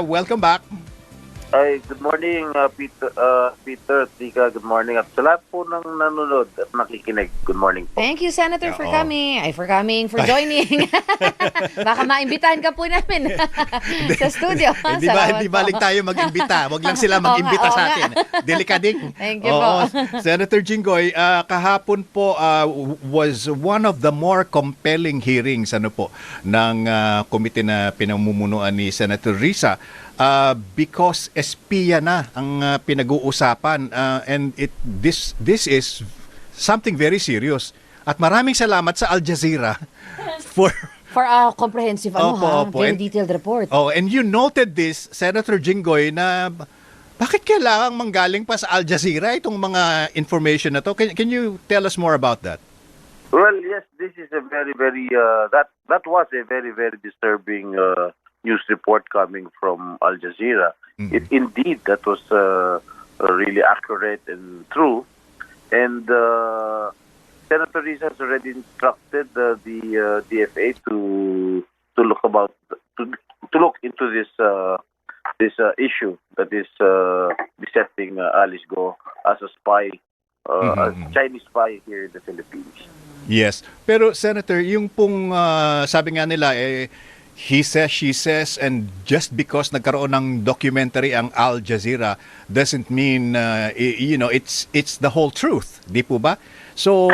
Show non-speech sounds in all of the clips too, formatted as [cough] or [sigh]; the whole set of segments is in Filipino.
welcome back. Ay, good morning, uh, Peter, uh, Peter, Tika, good morning. At sa lahat po ng nanonood at nakikinig, good morning po. Thank you, Senator, for Oo. coming. Ay, for coming, for joining. [laughs] [laughs] Baka maimbitahan ka po namin [laughs] sa studio. hindi ba Salamat hindi po. balik tayo mag-imbita. Wag lang sila mag-imbita Oo nga, sa oo atin. Delikading. Thank you Oo. po. Senator Jinggoy, ah, kahapon po ah, w- was one of the more compelling hearings ano po ng ah, komite na pinamumunuan ni Senator Risa ah, because espiya na ang ah, pinag-uusapan ah, and it this this is something very serious. At maraming salamat sa Al Jazeera [laughs] for For a comprehensive, ano Opo, ha, opo. very And- detailed report. Oh, and you noted this, Senator Jinggoy, na bakit kailangang manggaling pa sa Al Jazeera itong mga information na to? Can, can you tell us more about that? Well, yes, this is a very, very, uh, that, that was a very, very disturbing uh, news report coming from Al Jazeera. Mhm. It, indeed, that was uh, uh, really accurate and true. And uh, Senator Risa has already instructed uh, the uh, DFA to to look about to, to look into this uh, this uh, issue that is besetting uh, Alice Go as a spy, uh, Mhm. a Chinese spy here in the Philippines. Yes. Pero Senator, yung pong sabi nga nila eh he says, she says, and just because nagkaroon ng documentary ang Al Jazeera doesn't mean, uh, you know, it's it's the whole truth. Di po ba? So,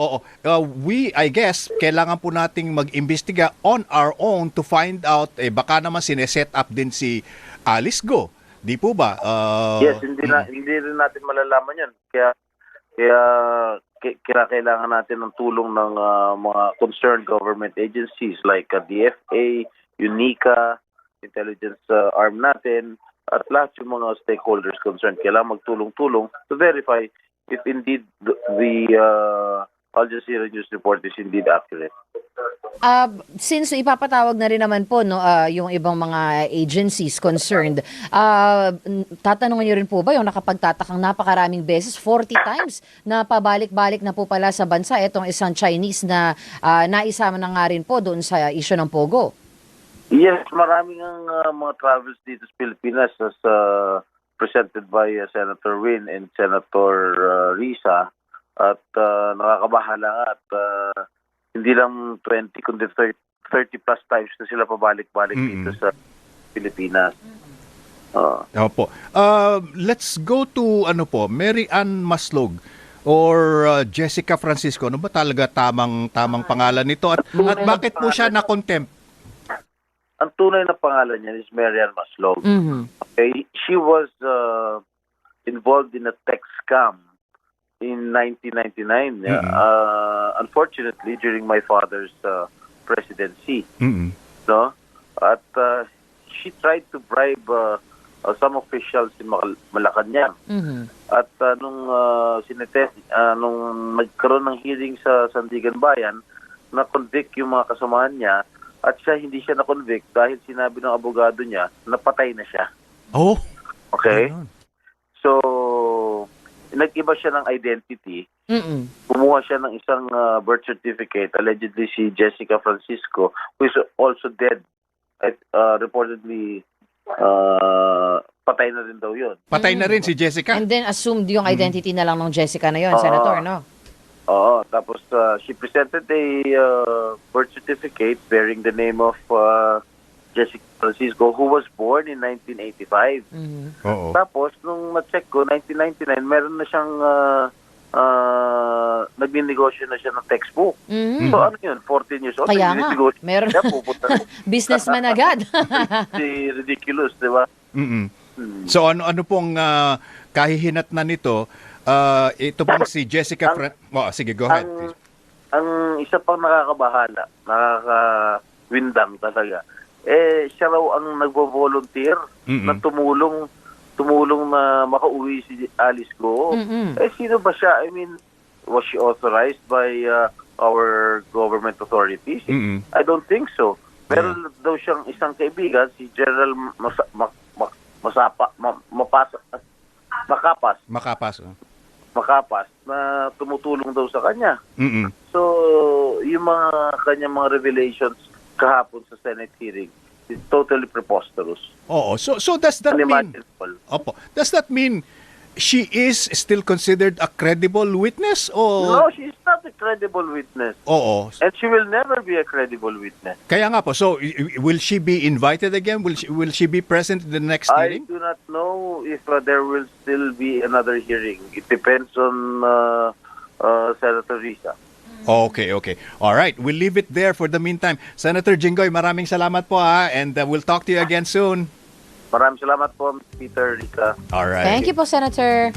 oo, uh, we, I guess, kailangan po nating mag-imbestiga on our own to find out, eh, baka naman sineset up din si Alice Go. Di po ba? Uh, yes, hindi na hindi rin natin malalaman 'yan. Kaya kaya kailangan natin ng tulong ng ah, mga concerned government agencies like uh, DFA, UNICA, intelligence ah, arm natin at lahat yung mga stakeholders concerned. Kailangan magtulong-tulong to verify if indeed the, the uh, Al Jazeera news report is indeed accurate. Uh, since ipapatawag na rin naman po no, ah, yung ibang mga agencies concerned, uh, tatanungin niyo rin po ba yung nakapagtatakang napakaraming beses, 40 times, na pabalik-balik na po pala sa bansa itong isang Chinese na ah, naisama na nga rin po doon sa issue ng Pogo? Yes, maraming ang uh, mga travels dito sa Pilipinas as uh, presented by uh, Senator Win and Senator uh, Risa at uh, nakakabahala at uh, hindi lang 20 kundi 30, 30 plus times na sila pabalik-balik Mm-mm. dito sa Pilipinas. Uh, Opo. Uh, let's go to ano po, Mary Ann Maslog or uh, Jessica Francisco. Ano ba talaga tamang tamang pangalan nito at, at bakit po siya na contempt? ang tunay na pangalan niya is Marian Maslog. Mhm. Okay, she was uh, involved in a tech scam in 1999. Mhm. Uh, unfortunately, during my father's uh, presidency, Mm-mm. no, at uh, she tried to bribe uh, uh, some officials in Mal- Malacanang. Mhm. At uh, nung uh, sinetest, uh, nung nagkaroon ng hearing sa Sandigan Bayan, na-convict yung mga kasamahan niya at siya hindi siya na-convict dahil sinabi ng abogado niya na patay na siya. Oh. Okay? So, nag-iba siya ng identity. Mhm. Kumuha siya ng isang uh, birth certificate, allegedly si Jessica Francisco, who is also dead. At, uh, reportedly, uh, patay na rin daw yun. Patay na rin si Jessica. And then assumed yung identity na lang ng Jessica na yon, Oo. Senator, no? Oo, tapos uh, she presented a uh, birth certificate bearing the name of uh, Jessica Francisco, who was born in 1985. Mhm. Oo. Tapos, nung na-check ko, 1999, meron na siyang uh, uh, nagninegosyo na siya ng textbook. Mhm. So ano yun, 14 years old, Kaya nga, meron siya, pupunta [laughs] businessman agad. [laughs] si ridiculous, di ba? Mm-mm. Hmm. So ano ano pong uh, kahihinat na nito? Uh, ito pong si Jessica Ang- oh, sige, go ahead. Ang, ang isa pang nakakabahala, nakaka-windang talaga, eh, siya raw ang nagvo-volunteer Mm-mm. na tumulong tumulong na makauwi si Alice Go. Mhm. Eh, sino ba siya? I mean, was she authorized by uh, our government authorities? Mm-mm. I don't think so. Meron daw siyang isang kaibigan, si General Masa, Ma, Ma, Masapa, Ma, Mapasa, Makapas, Makapas. oh. Makapas, na tumutulong daw sa kanya. Mm-mm. So, yung mga kanyang mga revelations kahapon sa Senate hearing is totally preposterous. Oo. So so does that mean. Opo. Does that mean she is still considered a credible witness o No, she's not a credible witness. Oo. And she will never be a credible witness. Kaya nga po. So i- i- will she be invited again? Will she, will she be present in the next I hearing? do not know if uh, there will still be another hearing. It depends on uh, uh, Senator Risa. Okay, okay. All right. We'll leave it there for the meantime. Senator Jinggoy, maraming salamat po ha and uh, we'll talk to you again soon. Maraming salamat po, Peter, Rika. All right. Thank you po, Senator.